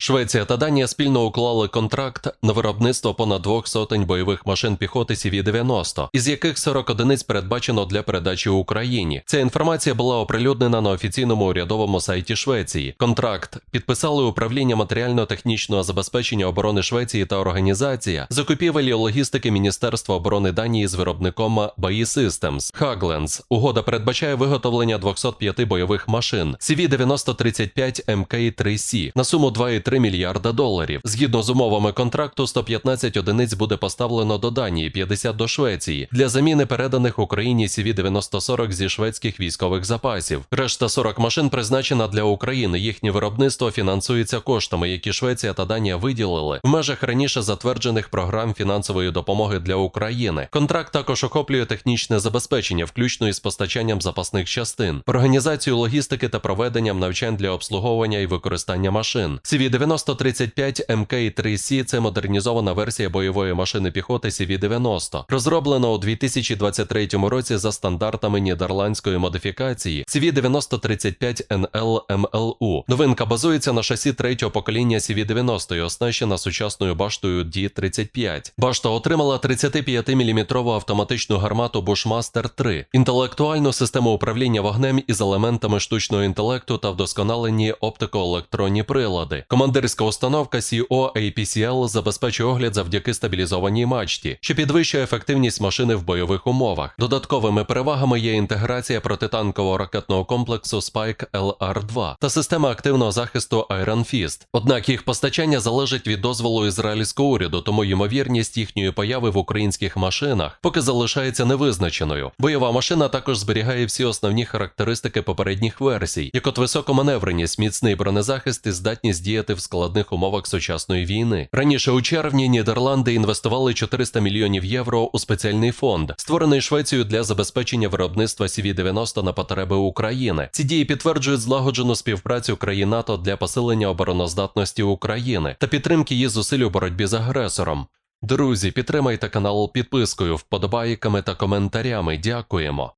Швеція та Данія спільно уклали контракт на виробництво понад двох сотень бойових машин піхоти CV-90, із яких 40 одиниць передбачено для передачі Україні. Ця інформація була оприлюднена на офіційному урядовому сайті Швеції. Контракт підписали управління матеріально-технічного забезпечення оборони Швеції та організація закупівель логістики Міністерства оборони Данії з виробником BAE Systems. Хагленс. Угода передбачає виготовлення 205 бойових машин CV-9035 MK3C на суму 2,3 мільярда доларів. Згідно з умовами контракту, 115 одиниць буде поставлено до Данії, 50 до Швеції для заміни переданих Україні CV-9040 зі шведських військових запасів. Решта 40 машин призначена для України. Їхнє виробництво фінансується коштами, які Швеція та Данія виділили в межах раніше затверджених програм фінансової допомоги для України. Контракт також охоплює технічне забезпечення, включно із постачанням запасних частин, організацію логістики та проведенням навчань для обслуговування і використання машин. CV-9035 MK3C – це модернізована версія бойової машини піхоти CV-90, розроблена у 2023 році за стандартами нідерландської модифікації CV-9035 NL MLU. Новинка базується на шасі третього покоління CV-90 і оснащена сучасною баштою D35. Башта отримала 35-мм автоматичну гармату Bushmaster 3, інтелектуальну систему управління вогнем із елементами штучного інтелекту та вдосконалені оптико-електронні прилади. Командирська установка CO APCL забезпечує огляд завдяки стабілізованій мачті, що підвищує ефективність машини в бойових умовах. Додатковими перевагами є інтеграція протитанкового ракетного комплексу Spike LR-2 та система активного захисту Iron Fist. Однак їх постачання залежить від дозволу ізраїльського уряду, тому ймовірність їхньої появи в українських машинах поки залишається невизначеною. Бойова машина також зберігає всі основні характеристики попередніх версій, як от високоманевреність, міцний бронезахист і здатність діяти в складних умовах сучасної війни. Раніше у червні Нідерланди інвестували 400 мільйонів євро у спеціальний фонд, створений Швецією для забезпечення виробництва CV-90 на потреби України. Ці дії підтверджують злагоджену співпрацю країн НАТО для посилення обороноздатності України та підтримки її зусиль у боротьбі з агресором. Друзі, підтримайте канал підпискою, вподобайками та коментарями. Дякуємо.